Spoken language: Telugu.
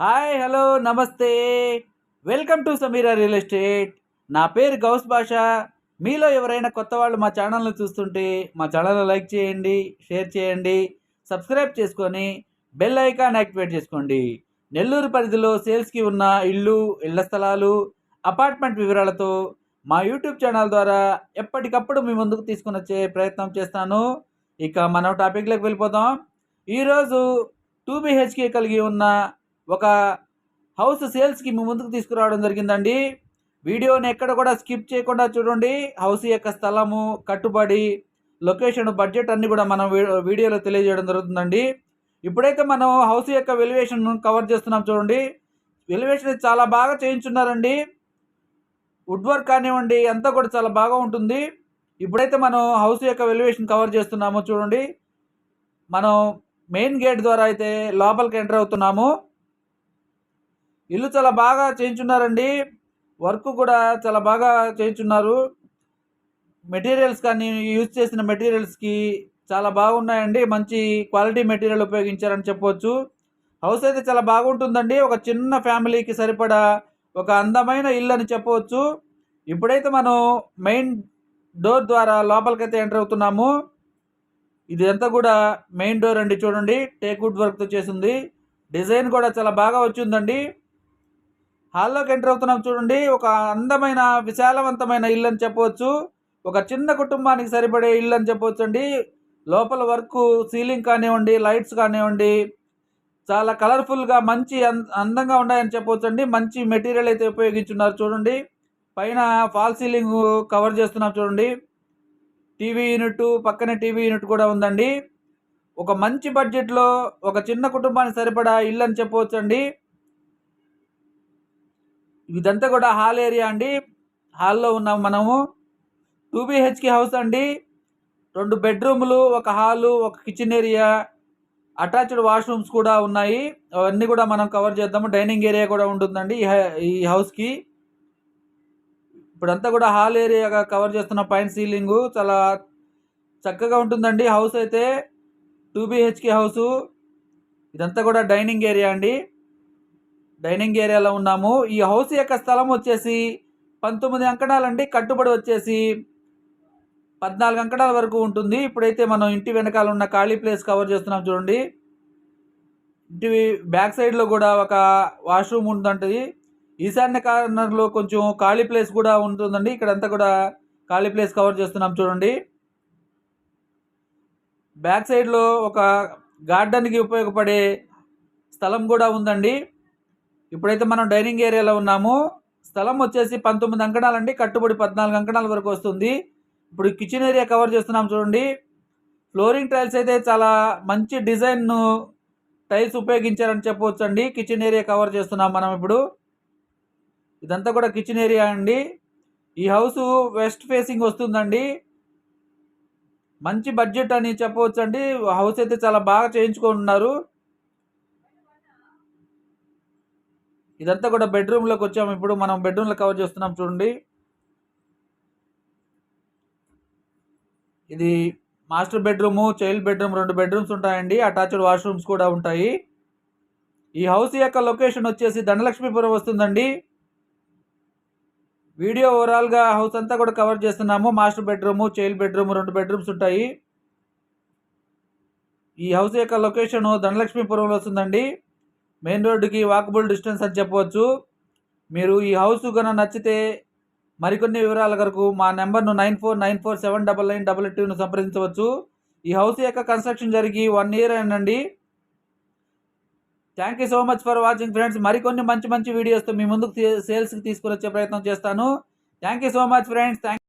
హాయ్ హలో నమస్తే. Welcome to Sameera real estate. నా పేరు గౌస్ భాష. మీలో ఎవరైనా కొత్త వాళ్ళు మా ఛానల్ని చూస్తుంటే మా ఛానల్ని లైక్ చేయండి షేర్ చేయండి సబ్స్క్రైబ్ చేసుకొని బెల్ ఐకాన్ యాక్టివేట్ చేసుకోండి. నెల్లూరు పరిధిలో సేల్స్కి ఉన్న ఇళ్ళు ఇళ్ళ స్థలాలు అపార్ట్మెంట్ వివరాలతో మా యూట్యూబ్ ఛానల్ ద్వారా ఎప్పటికప్పుడు మీ ముందుకు తీసుకుని వచ్చే ప్రయత్నం చేస్తాను. ఇక మనం టాపిక్లోకి వెళ్ళిపోతాం ఈరోజు టూ బిహెచ్కే కలిగి ఉన్న ఒక హౌస్ సేల్స్కి మీ ముందుకు తీసుకురావడం జరిగిందండి. వీడియోని ఎక్కడ కూడా స్కిప్ చేయకుండా చూడండి. హౌస్ యొక్క స్థలము కట్టుబడి లొకేషన్ బడ్జెట్ అన్నీ కూడా మనం వీడియోలో తెలియజేయడం జరుగుతుందండి. ఇప్పుడైతే మనం హౌస్ యొక్క వెలివేషన్ కవర్ చేస్తున్నాం చూడండి. వెలివేషన్ చాలా బాగా చేయించున్నారండి. వుడ్ వర్క్ కానివ్వండి అంతా కూడా చాలా బాగా ఉంటుంది. ఇప్పుడైతే మనం హౌస్ యొక్క వెలివేషన్ కవర్ చేస్తున్నాము చూడండి. మనం మెయిన్ గేట్ ద్వారా అయితే లోపలికి ఎంటర్ అవుతున్నాము. ఇల్లు చాలా బాగా చేయించున్నారండి. వర్క్ కూడా చాలా బాగా చేయించున్నారు. మెటీరియల్స్ కానీ యూజ్ చేసిన మెటీరియల్స్కి చాలా బాగున్నాయండి. మంచి క్వాలిటీ మెటీరియల్ ఉపయోగించారని చెప్పవచ్చు హౌస్ అయితే చాలా బాగుంటుందండి. ఒక చిన్న ఫ్యామిలీకి సరిపడా ఒక అందమైన ఇల్లు అని చెప్పవచ్చు ఇప్పుడైతే మనం మెయిన్ డోర్ ద్వారా లోపలికైతే ఎంటర్ అవుతున్నాము. ఇది అంతా కూడా మెయిన్ డోర్ అండి చూడండి. టేక్ వుడ్ వర్క్తో చేసింది. డిజైన్ కూడా చాలా బాగా వచ్చిందండి. హాల్లోకి ఎంటర్ అవుతున్నాం చూడండి. ఒక అందమైన విశాలవంతమైన ఇల్లు అని చెప్పవచ్చు. ఒక చిన్న కుటుంబానికి సరిపడే ఇల్లు అని చెప్పవచ్చు అండి లోపల వర్క్ సీలింగ్ కానివ్వండి లైట్స్ కానివ్వండి చాలా కలర్ఫుల్గా మంచి అందంగా ఉన్నాయని చెప్పవచ్చు అండి మంచి మెటీరియల్ అయితే ఉపయోగించున్నారు చూడండి. పైన ఫాల్ సీలింగ్ కవర్ చేస్తున్నాం చూడండి. టీవీ యూనిట్ పక్కనే టీవీ యూనిట్ కూడా ఉందండి. ఒక మంచి బడ్జెట్లో ఒక చిన్న కుటుంబానికి సరిపడా ఇల్లు అని చెప్పవచ్చు అండి ఇదంతా కూడా హాల్ ఏరియా అండి. హాల్లో ఉన్నాం మనము. టూ బిహెచ్కే హౌస్ అండి. రెండు బెడ్రూములు ఒక హాలు ఒక కిచెన్ ఏరియా అటాచ్డ్ వాష్రూమ్స్ కూడా ఉన్నాయి. అవన్నీ కూడా మనం కవర్ చేద్దాము. డైనింగ్ ఏరియా కూడా ఉంటుందండి ఈ ఈ హౌస్కి ఇప్పుడంతా కూడా హాల్ ఏరియాగా కవర్ చేస్తున్న పైన సీలింగు. చాలా చక్కగా ఉంటుందండి హౌస్ అయితే. Two BHK house. ఇదంతా కూడా డైనింగ్ ఏరియా అండి. డైనింగ్ ఏరియాలో ఉన్నాము. ఈ హౌస్ యొక్క స్థలం వచ్చేసి పంతొమ్మిది అంకణాలండి. కట్టుబడి వచ్చేసి పద్నాలుగు అంకణాల వరకు ఉంటుంది. ఇప్పుడైతే మనం ఇంటి వెనకాల ఉన్న ఖాళీ ప్లేస్ కవర్ చేస్తున్నాం చూడండి. ఇంటి బ్యాక్ సైడ్లో కూడా ఒక వాష్రూమ్ ఉందంటది. ఈశాన్య కార్నర్లో కొంచెం ఖాళీ ప్లేస్ కూడా ఉంటుందండి. ఇక్కడంతా కూడా ఖాళీ ప్లేస్ కవర్ చేస్తున్నాం చూడండి. బ్యాక్ సైడ్లో ఒక గార్డెన్కి ఉపయోగపడే స్థలం కూడా ఉందండి. ఇప్పుడైతే మనం డైనింగ్ ఏరియాలో ఉన్నాము. స్థలం వచ్చేసి పంతొమ్మిది అంకణాలండి. కట్టుబడి పద్నాలుగు అంకణాల వరకు వస్తుంది. ఇప్పుడు కిచెన్ ఏరియా కవర్ చేస్తున్నాం చూడండి. ఫ్లోరింగ్ టైల్స్ అయితే చాలా మంచి డిజైన్ టైల్స్ ఉపయోగించారని చెప్పవచ్చు అండి కిచెన్ ఏరియా కవర్ చేస్తున్నాం మనం ఇప్పుడు. ఇదంతా కూడా కిచెన్ ఏరియా అండి. ఈ హౌస్ వెస్ట్ ఫేసింగ్ వస్తుందండి. మంచి బడ్జెట్ అని చెప్పవచ్చు అండి హౌస్ అయితే చాలా బాగా చేయించుకొని ఇదంతా కూడా బెడ్రూమ్లోకి వచ్చాము. ఇప్పుడు మనం బెడ్రూమ్లో కవర్ చేస్తున్నాం చూడండి. ఇది మాస్టర్ బెడ్రూము చైల్డ్ బెడ్రూమ్ రెండు బెడ్రూమ్స్ ఉంటాయండి. అటాచ్డ్ వాష్రూమ్స్ కూడా ఉంటాయి. ఈ హౌస్ యొక్క లొకేషన్ వచ్చేసి ధనలక్ష్మీపురం వస్తుందండి. వీడియో ఓవరాల్గా హౌస్ అంతా కూడా కవర్ చేస్తున్నాము. మాస్టర్ బెడ్రూము చైల్డ్ బెడ్రూమ్ రెండు బెడ్రూమ్స్ ఉంటాయి. ఈ హౌస్ యొక్క లొకేషన్ ధనలక్ష్మీపురంలో వస్తుందండి. మెయిన్ రోడ్డుకి వాకబుల్ డిస్టెన్స్ అని చెప్పవచ్చు. మీరు ఈ హౌస్ కనుక నచ్చితే మరికొన్ని వివరాల కొరకు మా నెంబర్ను nine four nine four seven double nine double టూను సంప్రదించవచ్చు. ఈ హౌస్ యొక్క కన్స్ట్రక్షన్ జరిగి వన్ ఇయర్ అయిందండి thank you so much for watching friends. మరికొన్ని మంచి మంచి వీడియోస్తో మీ ముందుకు సేల్స్కి తీసుకుని వచ్చే ప్రయత్నం చేస్తాను. Thank you so much friends. Thank